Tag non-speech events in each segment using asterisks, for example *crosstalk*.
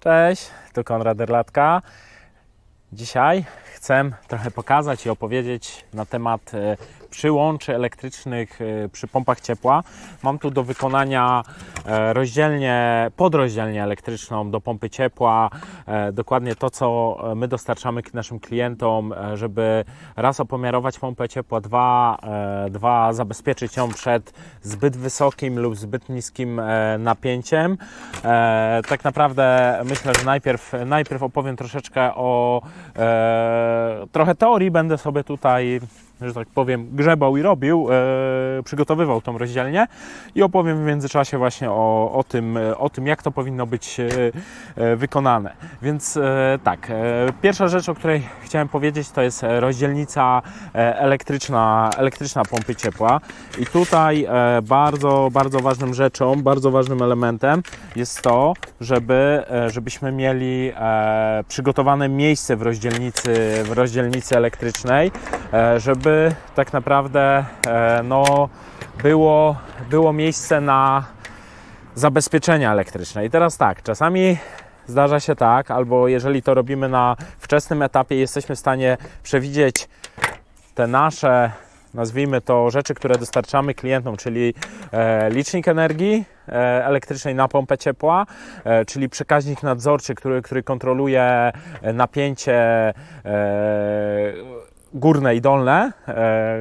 Cześć, tu Konrad Erlatka. Dzisiaj chcę trochę pokazać i opowiedzieć na temat e, przyłączy elektrycznych e, przy pompach ciepła. Mam tu do wykonania e, rozdzielnię, podrozdzielnię elektryczną do pompy ciepła. E, Dokładnie to, co e, my dostarczamy naszym klientom, żeby raz opomiarować pompę ciepła, dwa, dwa zabezpieczyć ją przed zbyt wysokim lub zbyt niskim napięciem. Tak naprawdę myślę, że najpierw, najpierw opowiem troszeczkę o trochę teorii, będę sobie tutaj że tak powiem, grzebał i robił, e, przygotowywał tą rozdzielnię i opowiem w międzyczasie właśnie o, o, tym, e, o tym, jak to powinno być e, e, wykonane. Więc e, tak, e, pierwsza rzecz, o której chciałem powiedzieć, to jest rozdzielnica e, elektryczna, elektryczna pompy ciepła. I tutaj e, bardzo, bardzo ważną rzeczą, bardzo ważnym elementem jest to, żeby, żebyśmy mieli e, przygotowane miejsce w rozdzielnicy, w rozdzielnicy elektrycznej, e, żeby tak naprawdę e, no, było, było miejsce na zabezpieczenia elektryczne. I teraz tak, czasami zdarza się tak, albo jeżeli to robimy na wczesnym etapie, jesteśmy w stanie przewidzieć te nasze, nazwijmy to, rzeczy, które dostarczamy klientom, czyli e, licznik energii e, elektrycznej na pompę ciepła, e, czyli przekaźnik nadzorczy, który, który kontroluje e, napięcie e, górne i dolne. E,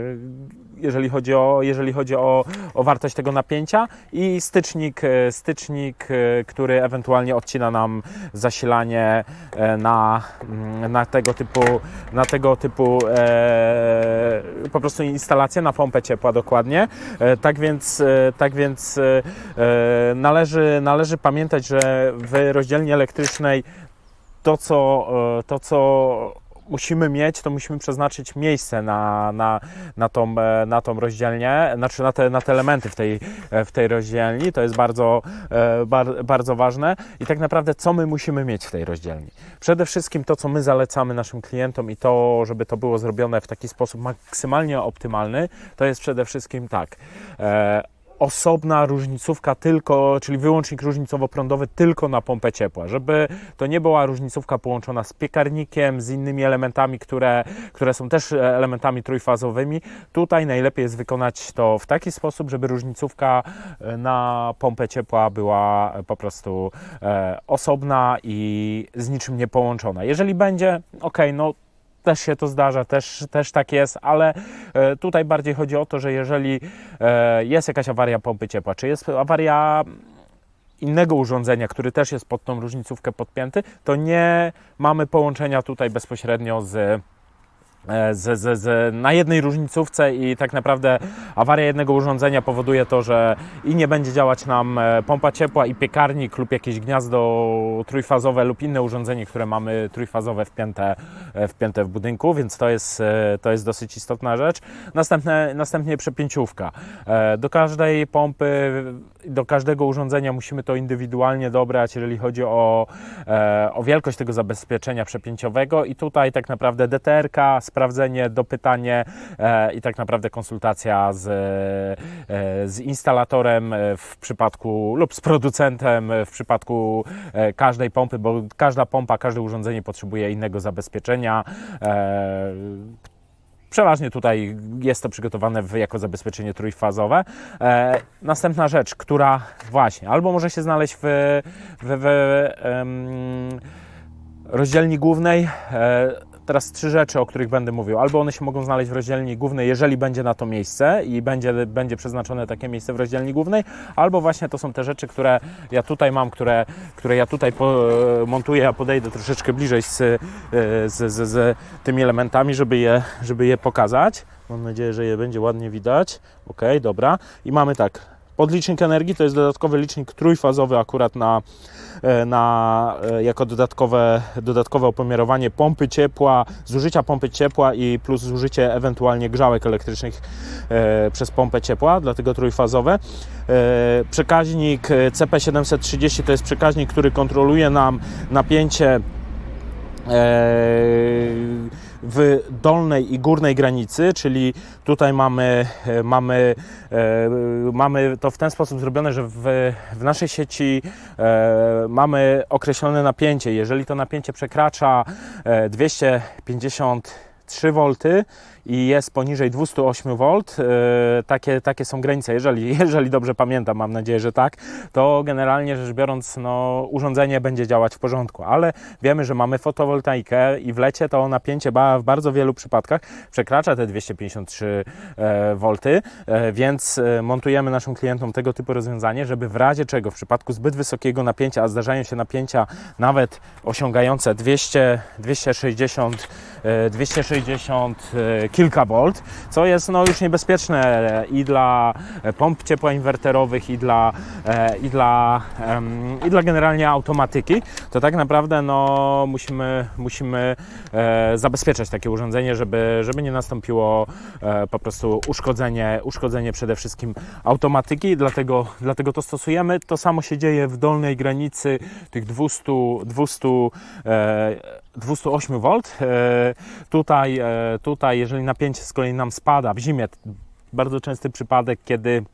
jeżeli chodzi, o, jeżeli chodzi o, o wartość tego napięcia i stycznik, e, stycznik, e, który ewentualnie odcina nam zasilanie na, mm, na tego typu, na tego typu e, po prostu instalację na pompę ciepła dokładnie. Tak więc, tak więc e, należy, należy pamiętać, że w rozdzielni elektrycznej to, co, to, co musimy mieć, to musimy przeznaczyć miejsce na, na, na, tą, e, na tą rozdzielnię, znaczy na te, na te elementy w tej, e, w tej rozdzielni. To jest bardzo, e, bar, bardzo ważne. I tak naprawdę, co my musimy mieć w tej rozdzielni? Przede wszystkim to, co my zalecamy naszym klientom i to, żeby to było zrobione w taki sposób maksymalnie optymalny, to jest przede wszystkim tak. E, osobna różnicówka tylko, czyli wyłącznik różnicowo-prądowy tylko na pompę ciepła, żeby to nie była różnicówka połączona z piekarnikiem, z innymi elementami, które, które są też e, elementami trójfazowymi. Tutaj najlepiej jest wykonać to w taki sposób, żeby różnicówka e, na pompę ciepła była e, po prostu osobna i z niczym nie połączona. Jeżeli będzie, ok, no też się to zdarza, też, też tak jest, ale e, tutaj bardziej chodzi o to, że jeżeli e, jest jakaś awaria pompy ciepła, czy jest awaria innego urządzenia, który też jest pod tą różnicówkę podpięty, to nie mamy połączenia tutaj bezpośrednio z z, z, z, na jednej różnicówce i tak naprawdę awaria jednego urządzenia powoduje to, że i nie będzie działać nam e, pompa ciepła i piekarnik lub jakieś gniazdo trójfazowe lub inne urządzenie, które mamy trójfazowe wpięte, e, wpięte w budynku, więc to jest, e, to jest dosyć istotna rzecz. Następne, następnie przepięciówka. Do każdej pompy, do każdego urządzenia musimy to indywidualnie dobrać, jeżeli chodzi o, o wielkość tego zabezpieczenia przepięciowego i tutaj tak naprawdę DTR-ka, sprawdzenie, dopytanie e, i tak naprawdę konsultacja z, e, z instalatorem e, w przypadku lub z producentem w przypadku każdej pompy, bo każda pompa, każde urządzenie potrzebuje innego zabezpieczenia. Przeważnie tutaj jest to przygotowane jako zabezpieczenie trójfazowe. E, następna rzecz, która właśnie albo może się znaleźć w, w, w rozdzielni głównej. E, teraz trzy rzeczy, o których będę mówił. Albo one się mogą znaleźć w rozdzielni głównej, jeżeli będzie na to miejsce i będzie, będzie przeznaczone takie miejsce w rozdzielni głównej, albo właśnie to są te rzeczy, które ja tutaj mam, które, które ja tutaj po, montuję, ja podejdę troszeczkę bliżej z, e, z, z, z tymi elementami, żeby je, żeby je pokazać. Mam nadzieję, że je będzie ładnie widać. Ok, dobra. I mamy tak. Podlicznik energii to jest dodatkowy licznik trójfazowy akurat na, e, na, e, jako dodatkowe, dodatkowe opomiarowanie pompy ciepła, zużycia pompy ciepła i plus zużycie ewentualnie grzałek elektrycznych e, przez pompę ciepła, dlatego trójfazowe. E, przekaźnik e, CP730 to jest przekaźnik, który kontroluje nam napięcie w dolnej i górnej granicy, czyli tutaj mamy, e, mamy, e, mamy to w ten sposób zrobione, że w, w naszej sieci e, mamy określone napięcie. Jeżeli to napięcie przekracza 253 V, i jest poniżej 208 V, e, takie, takie są granice, jeżeli, *laughs* jeżeli dobrze pamiętam, mam nadzieję, że tak, to generalnie rzecz biorąc, no, urządzenie będzie działać w porządku, ale wiemy, że mamy fotowoltaikę i w lecie to napięcie w bardzo wielu przypadkach przekracza te 253 V, e, więc e, montujemy naszym klientom tego typu rozwiązanie, żeby w razie czego, w przypadku zbyt wysokiego napięcia, a zdarzają się napięcia nawet osiągające 200, 260, 260 kilka volt, co jest no, już niebezpieczne i dla pomp ciepła inwerterowych, i dla, e, i dla, i dla generalnie automatyki, to tak naprawdę no, musimy, musimy e, zabezpieczać takie urządzenie, żeby, żeby nie nastąpiło e, po prostu uszkodzenie, uszkodzenie przede wszystkim automatyki, dlatego, dlatego to stosujemy. To samo się dzieje w dolnej granicy tych 200, 200 208 V. Tutaj, tutaj, jeżeli napięcie z kolei nam spada w zimie, bardzo częsty przypadek, kiedy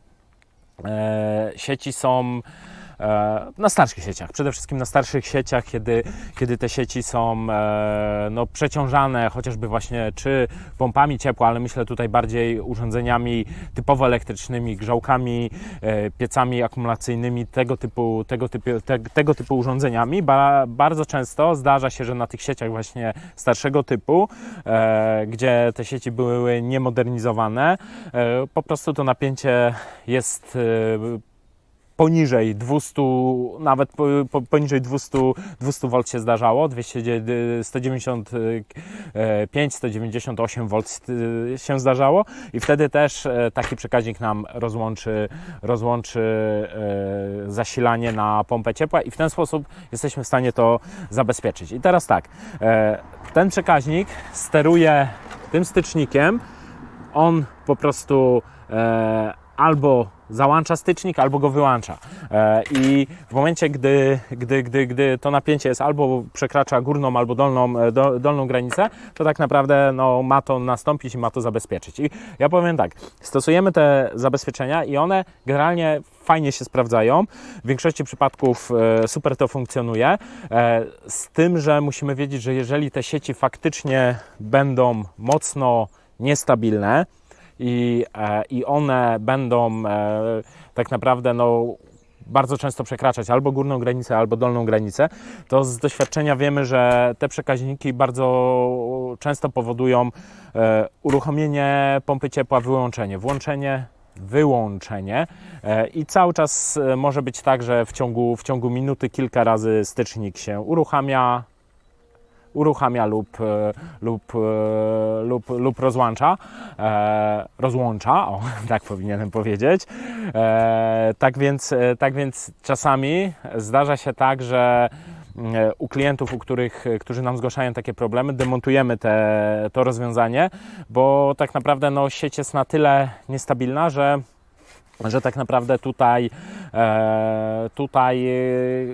e, sieci są E, na starszych sieciach, przede wszystkim na starszych sieciach, kiedy, kiedy te sieci są e, no, przeciążane chociażby właśnie czy pompami ciepła, ale myślę tutaj bardziej urządzeniami typowo elektrycznymi, grzałkami, e, piecami akumulacyjnymi, tego typu, tego typu, te, tego typu urządzeniami. Ba, bardzo często zdarza się, że na tych sieciach właśnie starszego typu, gdzie te sieci były niemodernizowane, po prostu to napięcie jest poniżej 200, nawet poniżej 200, 200 V się zdarzało, 200, 195, 198 V się zdarzało i wtedy też e, taki przekaźnik nam rozłączy, rozłączy e, zasilanie na pompę ciepła i w ten sposób jesteśmy w stanie to zabezpieczyć. I teraz tak, e, ten przekaźnik steruje tym stycznikiem, on po prostu albo załącza stycznik albo go wyłącza. E, I w momencie, gdy, gdy, gdy, gdy to napięcie jest albo przekracza górną albo dolną, e, do, dolną granicę, to tak naprawdę no, ma to nastąpić i ma to zabezpieczyć. I ja powiem tak, stosujemy te zabezpieczenia i one generalnie fajnie się sprawdzają. W większości przypadków e, super to funkcjonuje. Z tym, że musimy wiedzieć, że jeżeli te sieci faktycznie będą mocno niestabilne, i, e, i one będą e, tak naprawdę no, bardzo często przekraczać albo górną granicę, albo dolną granicę, to z doświadczenia wiemy, że te przekaźniki bardzo często powodują e, uruchomienie pompy ciepła, wyłączenie, włączenie, wyłączenie. I cały czas może być tak, że w ciągu, w ciągu minuty kilka razy stycznik się uruchamia, uruchamia lub, e, lub, e, lub, lub rozłącza, e, rozłącza, o, *laughs* tak powinienem powiedzieć. Tak więc, tak więc czasami zdarza się tak, że u klientów, u których, którzy nam zgłaszają takie problemy, demontujemy te, to rozwiązanie, bo tak naprawdę no, sieć jest na tyle niestabilna, że że tak naprawdę tutaj, e, tutaj e,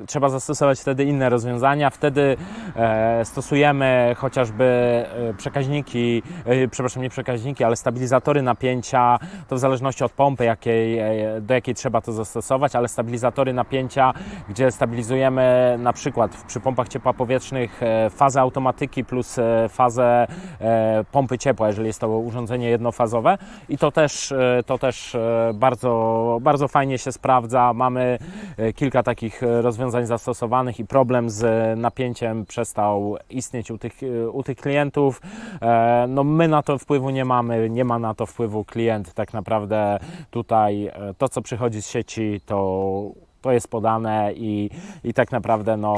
trzeba zastosować wtedy inne rozwiązania. Wtedy e, stosujemy chociażby przekaźniki, przepraszam, nie przekaźniki, ale stabilizatory napięcia. To w zależności od pompy, jakiej, do jakiej trzeba to zastosować, ale stabilizatory napięcia, gdzie stabilizujemy na przykład przy pompach ciepła powietrznych fazę automatyki plus fazę pompy ciepła, jeżeli jest to urządzenie jednofazowe. I to też, to też bardzo bardzo, bardzo fajnie się sprawdza. Mamy e, kilka takich e, rozwiązań zastosowanych i problem z napięciem przestał istnieć u tych, e, u tych klientów. No my na to wpływu nie mamy, nie ma na to wpływu klient. Tak naprawdę tutaj to, co przychodzi z sieci, to to jest podane i, i tak naprawdę no,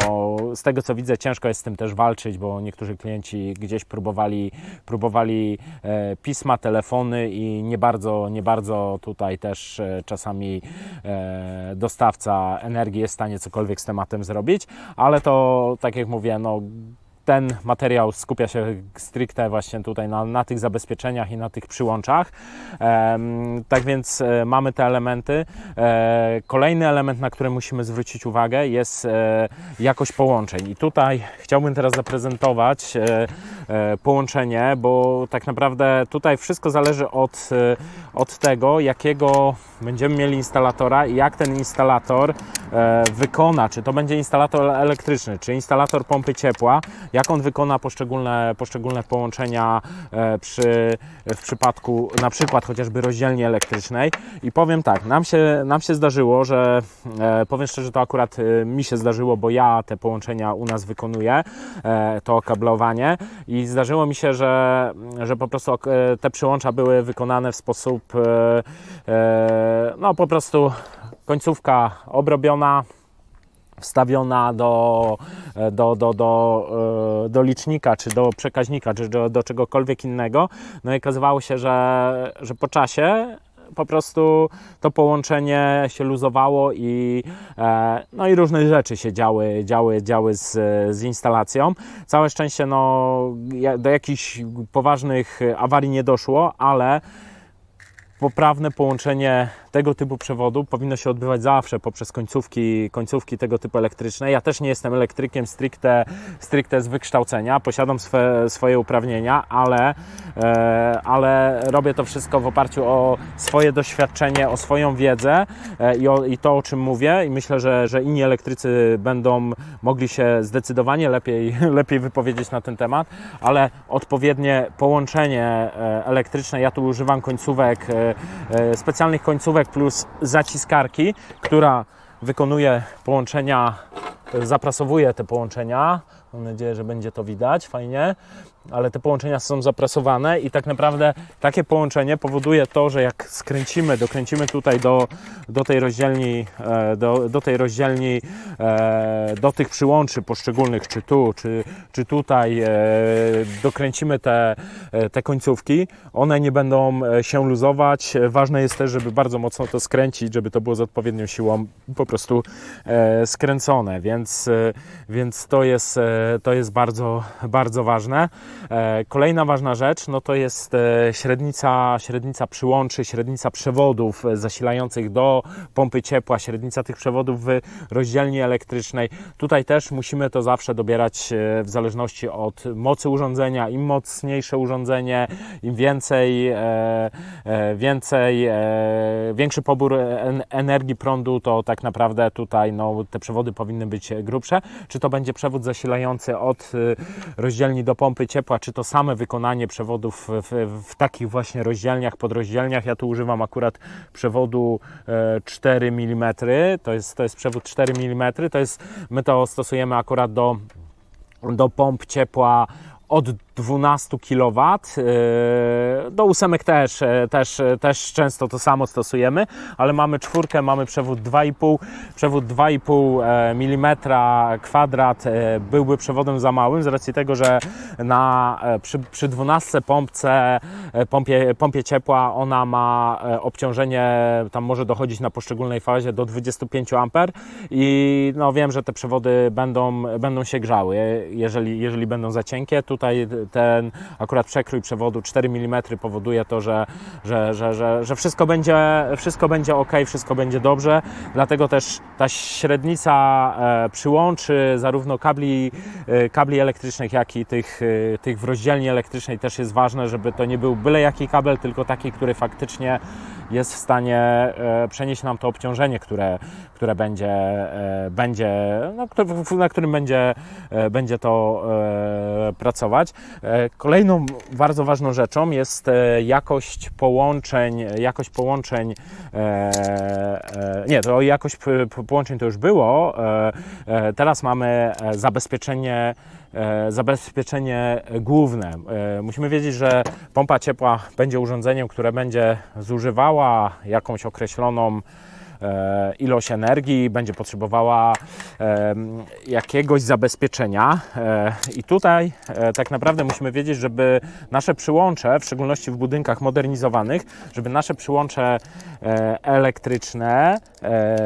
z tego co widzę ciężko jest z tym też walczyć, bo niektórzy klienci gdzieś próbowali, próbowali e, pisma, telefony i nie bardzo, nie bardzo tutaj też e, czasami e, dostawca energii jest w stanie cokolwiek z tematem zrobić, ale to tak jak mówię, no ten materiał skupia się stricte właśnie tutaj na, na tych zabezpieczeniach i na tych przyłączach. Em, tak więc e, mamy te elementy. E, kolejny element, na który musimy zwrócić uwagę, jest e, jakość połączeń. I tutaj chciałbym teraz zaprezentować e, e, połączenie, bo tak naprawdę tutaj wszystko zależy od, e, od tego, jakiego będziemy mieli instalatora i jak ten instalator e, wykona, czy to będzie instalator elektryczny, czy instalator pompy ciepła, jak on wykona poszczególne, poszczególne połączenia e, przy, w przypadku na przykład chociażby rozdzielni elektrycznej. I powiem tak, nam się, nam się zdarzyło, że e, powiem szczerze, to akurat e, mi się zdarzyło, bo ja te połączenia u nas wykonuję, to kablowanie i zdarzyło mi się, że, że po prostu te przyłącza były wykonane w sposób no po prostu końcówka obrobiona, wstawiona do, do, do, do, e, do licznika, czy do przekaźnika, czy do, do czegokolwiek innego. No i okazywało się, że, że po czasie po prostu to połączenie się luzowało i, e, no i różne rzeczy się działy, działy, działy z, z instalacją. Całe szczęście no, do jakichś poważnych awarii nie doszło, ale poprawne połączenie tego typu przewodu powinno się odbywać zawsze poprzez końcówki, końcówki tego typu elektryczne. Ja też nie jestem elektrykiem stricte, stricte z wykształcenia, posiadam swe, swoje uprawnienia, ale, e, ale robię to wszystko w oparciu o swoje doświadczenie, o swoją wiedzę e, i, o, i to, o czym mówię. I myślę, że, że inni elektrycy będą mogli się zdecydowanie lepiej, *laughs* lepiej wypowiedzieć na ten temat, ale odpowiednie połączenie e, elektryczne, ja tu używam końcówek, e, specjalnych końcówek plus zaciskarki, która wykonuje połączenia, e, zaprasowuje te połączenia. Mam nadzieję, że będzie to widać fajnie, ale te połączenia są zaprasowane i tak naprawdę takie połączenie powoduje to, że jak skręcimy, dokręcimy tutaj do, do tej rozdzielni, e, do, do tej rozdzielni, e, do tych przyłączy poszczególnych, czy tu, czy, czy tutaj, e, dokręcimy te, te końcówki, one nie będą się luzować. Ważne jest też, żeby bardzo mocno to skręcić, żeby to było z odpowiednią siłą po prostu skręcone, więc, więc to jest, to jest bardzo, bardzo ważne. E, Kolejna ważna rzecz, no to jest e, średnica, średnica przyłączy, średnica przewodów e, zasilających do pompy ciepła, średnica tych przewodów w rozdzielni elektrycznej. Tutaj też musimy to zawsze dobierać w zależności od mocy urządzenia. Im mocniejsze urządzenie, im więcej, więcej, większy pobór en- energii prądu, to tak naprawdę tutaj no, te przewody powinny być grubsze. Czy to będzie przewód zasilający od rozdzielni do pompy ciepła, czy to same wykonanie przewodów w, w takich właśnie rozdzielniach, podrozdzielniach. Ja tu używam akurat przewodu e, 4 mm. To jest, to jest przewód 4 mm. To jest, my to stosujemy akurat do, do pomp ciepła od 12 kW. e, Do ósemek też, e, też, e, też często to samo stosujemy, ale mamy czwórkę, mamy przewód 2,5, przewód 2,5 mm kwadrat byłby przewodem za małym z racji tego, że na, przy, przy 12 pompce, pompie, pompie ciepła ona ma obciążenie, tam może dochodzić na poszczególnej fazie do 25 A i no wiem, że te przewody będą, będą się grzały, jeżeli, jeżeli będą za cienkie. Tutaj ten akurat przekrój przewodu 4 mm powoduje to, że, że, że, że, że wszystko, będzie, wszystko będzie ok, wszystko będzie dobrze. Dlatego też ta średnica e, przyłączy zarówno kabli, e, kabli elektrycznych, jak i tych, e, tych w rozdzielni elektrycznej też jest ważne, żeby to nie był byle jaki kabel, tylko taki, który faktycznie jest w stanie przenieść nam to obciążenie, które, które będzie, będzie no, na którym będzie, będzie to pracować. E, Kolejną bardzo ważną rzeczą jest e, jakość połączeń, jakość połączeń, e, nie, to jakość połączeń to już było, teraz mamy zabezpieczenie zabezpieczenie główne. Musimy wiedzieć, że pompa ciepła będzie urządzeniem, które będzie zużywała jakąś określoną ilość energii, będzie potrzebowała e, jakiegoś zabezpieczenia. E, I tutaj e, tak naprawdę musimy wiedzieć, żeby nasze przyłącze, w szczególności w budynkach modernizowanych, żeby nasze przyłącze e, elektryczne e,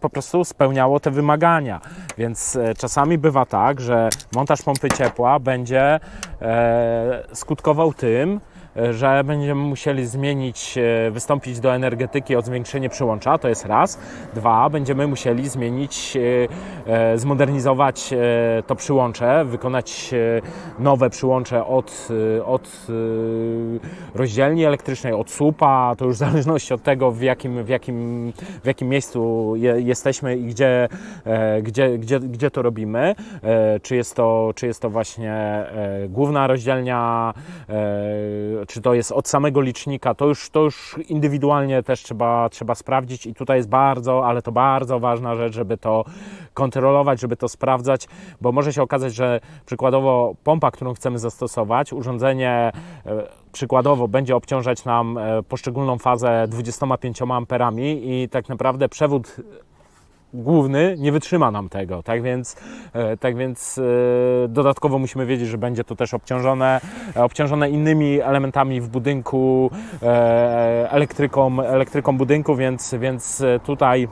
po prostu spełniało te wymagania. Więc e, czasami bywa tak, że montaż pompy ciepła będzie e, skutkował tym, e, że będziemy musieli zmienić, e, wystąpić do energetyki o zwiększenie przyłącza, to jest raz. Dwa, będziemy musieli zmienić, e, e, zmodernizować e, to przyłącze, wykonać e, nowe przyłącze od, e, od e, rozdzielni elektrycznej, od słupa, to już w zależności od tego, w jakim, w jakim, w jakim miejscu je, jesteśmy i gdzie, e, gdzie, gdzie, gdzie to robimy. E, czy, jest to, czy jest to właśnie e, główna rozdzielnia, e, czy to jest od samego licznika, to już, to już indywidualnie też trzeba, trzeba sprawdzić i tutaj jest bardzo, ale to bardzo ważna rzecz, żeby to kontrolować, żeby to sprawdzać, bo może się okazać, że przykładowo pompa, którą chcemy zastosować, urządzenie e, przykładowo będzie obciążać nam e, poszczególną fazę 25 amperami i tak naprawdę przewód główny nie wytrzyma nam tego, tak więc, e, tak więc e, dodatkowo musimy wiedzieć, że będzie to też obciążone, e, obciążone innymi elementami w budynku, elektryką, elektryką budynku, więc, więc tutaj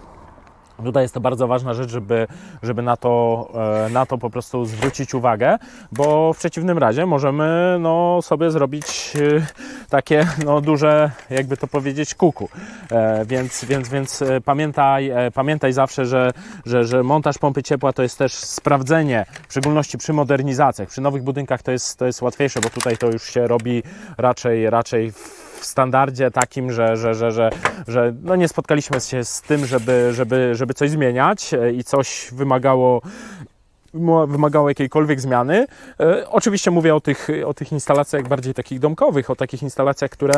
Tutaj jest to bardzo ważna rzecz, żeby, żeby na, to, e, na to po prostu zwrócić uwagę, bo w przeciwnym razie możemy no, sobie zrobić e, takie no, duże, jakby to powiedzieć, kuku. E, Więc, więc, więc pamiętaj, pamiętaj zawsze, że, że, że montaż pompy ciepła to jest też sprawdzenie, w szczególności przy modernizacjach. Przy nowych budynkach to jest, to jest łatwiejsze, bo tutaj to już się robi raczej, raczej w w standardzie takim, że, że, że, że, że no nie spotkaliśmy się z tym, żeby, żeby, żeby coś zmieniać e, i coś wymagało wymagało jakiejkolwiek zmiany. E, oczywiście mówię o tych, o tych instalacjach bardziej takich domkowych, o takich instalacjach, które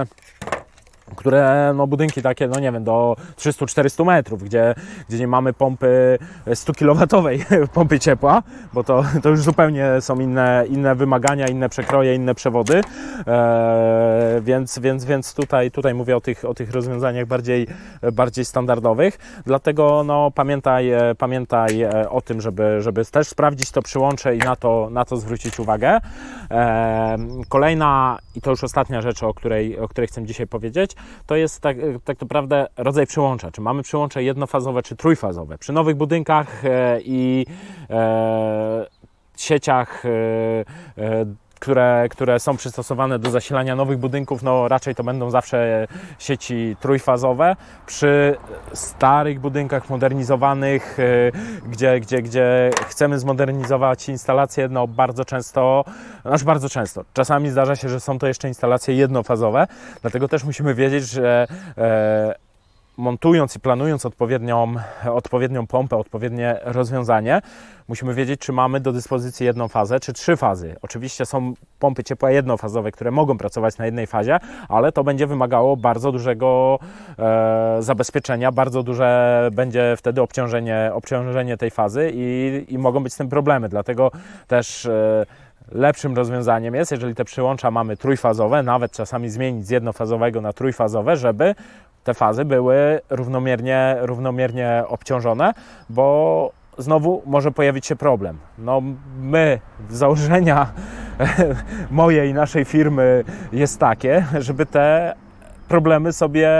które no budynki takie, no nie wiem, do 300-400 metrów, gdzie, gdzie nie mamy pompy 100 kW *laughs* pompy ciepła, bo to, to już zupełnie są inne, inne wymagania, inne przekroje, inne przewody, e, więc, więc, więc tutaj, tutaj mówię o tych, o tych rozwiązaniach bardziej, bardziej standardowych, dlatego no pamiętaj, e, pamiętaj e, o tym, żeby, żeby też sprawdzić to przyłącze i na to, na to zwrócić uwagę. E, kolejna i to już ostatnia rzecz, o której, o której chcę dzisiaj powiedzieć, to jest tak, tak naprawdę rodzaj przyłącza. Czy mamy przyłącze jednofazowe, czy trójfazowe. Przy nowych budynkach e, i e, sieciach, e, e, które, które są przystosowane do zasilania nowych budynków, no raczej to będą zawsze sieci trójfazowe. Przy starych budynkach modernizowanych, e, gdzie, gdzie, gdzie chcemy zmodernizować instalacje, no bardzo często, aż bardzo często, czasami zdarza się, że są to jeszcze instalacje jednofazowe, dlatego też musimy wiedzieć, że e, montując i planując odpowiednią, odpowiednią pompę, odpowiednie rozwiązanie, musimy wiedzieć, czy mamy do dyspozycji jedną fazę, czy trzy fazy. Oczywiście są pompy ciepła jednofazowe, które mogą pracować na jednej fazie, ale to będzie wymagało bardzo dużego e, zabezpieczenia, bardzo duże będzie wtedy obciążenie, obciążenie tej fazy i, i mogą być z tym problemy. Dlatego też e, lepszym rozwiązaniem jest, jeżeli te przyłącza mamy trójfazowe, nawet czasami zmienić z jednofazowego na trójfazowe, żeby te fazy były równomiernie, równomiernie obciążone, bo znowu może pojawić się problem. No my założenia *laughs* mojej, naszej firmy jest takie, żeby te problemy sobie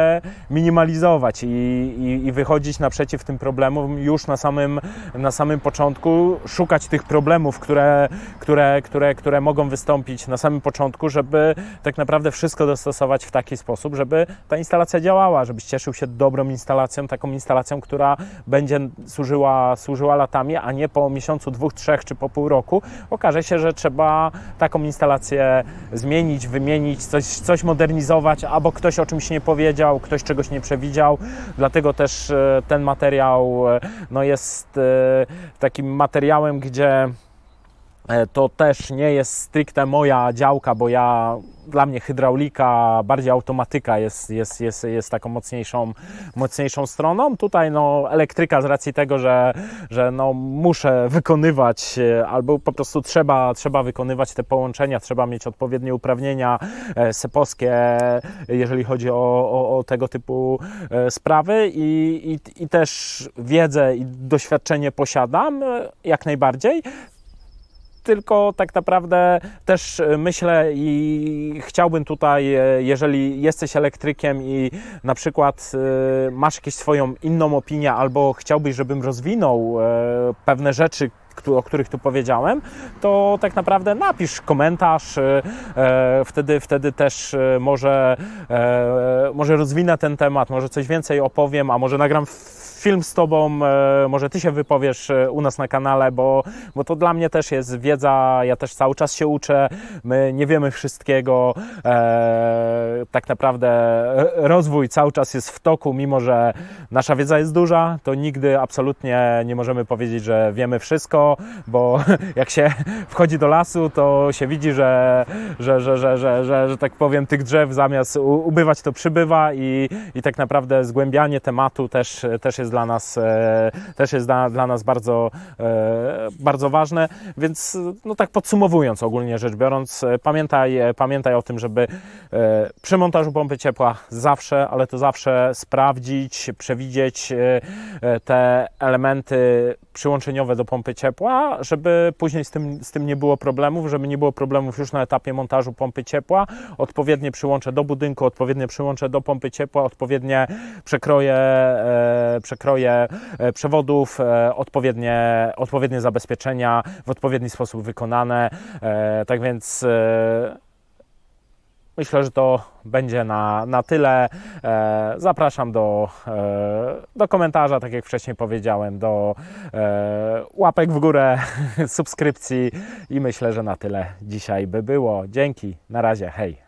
minimalizować i, i, i wychodzić naprzeciw tym problemom już na samym, na samym początku, szukać tych problemów, które, które, które, które mogą wystąpić na samym początku, żeby tak naprawdę wszystko dostosować w taki sposób, żeby ta instalacja działała, żebyś cieszył się dobrą instalacją, taką instalacją, która będzie służyła, służyła latami, a nie po miesiącu, dwóch, trzech czy po pół roku. Okaże się, że trzeba taką instalację zmienić, wymienić, coś, coś modernizować, albo ktoś o czymś nie powiedział, ktoś czegoś nie przewidział. Dlatego też e, ten materiał e, no, jest e, takim materiałem, gdzie To też nie jest stricte moja działka, bo ja dla mnie hydraulika, bardziej automatyka jest, jest, jest, jest taką mocniejszą, mocniejszą stroną. Tutaj no, elektryka z racji tego, że, że no, muszę wykonywać e, albo po prostu trzeba, trzeba wykonywać te połączenia, trzeba mieć odpowiednie uprawnienia e, sepowskie, jeżeli chodzi o, o, o tego typu e, sprawy i, i, i też wiedzę i doświadczenie posiadam e, jak najbardziej tylko tak naprawdę też e, myślę i chciałbym tutaj, e, jeżeli jesteś elektrykiem i na przykład e, masz jakąś swoją inną opinię albo chciałbyś, żebym rozwinął pewne rzeczy, o których tu powiedziałem, to tak naprawdę napisz komentarz, wtedy, wtedy też może, może rozwinę ten temat, może coś więcej opowiem, a może nagram film z Tobą, e, może Ty się wypowiesz e, u nas na kanale, bo, bo to dla mnie też jest wiedza, ja też cały czas się uczę, my nie wiemy wszystkiego, e, tak naprawdę rozwój cały czas jest w toku, mimo że nasza wiedza jest duża, to nigdy absolutnie nie możemy powiedzieć, że wiemy wszystko, bo *laughs* jak się wchodzi do lasu, to się widzi, że, że, że, że, że, że, że tak powiem, tych drzew zamiast ubywać, to przybywa i, i tak naprawdę zgłębianie tematu też, też jest dla nas, e, też jest dla, dla nas bardzo, e, bardzo ważne, więc no tak podsumowując ogólnie rzecz biorąc, e, pamiętaj, pamiętaj o tym, żeby przy montażu pompy ciepła zawsze, ale to zawsze sprawdzić, przewidzieć te elementy przyłączeniowe do pompy ciepła, żeby później z tym, z tym nie było problemów, żeby nie było problemów już na etapie montażu pompy ciepła. Odpowiednie przyłącze do budynku, odpowiednie przyłącze do pompy ciepła, odpowiednie przekroje, e, przekroje e, przewodów, e, odpowiednie, odpowiednie zabezpieczenia w odpowiedni sposób wykonane. Tak więc Myślę, że to będzie na, na tyle. E, zapraszam do, e, do komentarza, tak jak wcześniej powiedziałem, do e, łapek w górę, *laughs* subskrypcji i myślę, że na tyle dzisiaj by było. Dzięki, na razie, hej.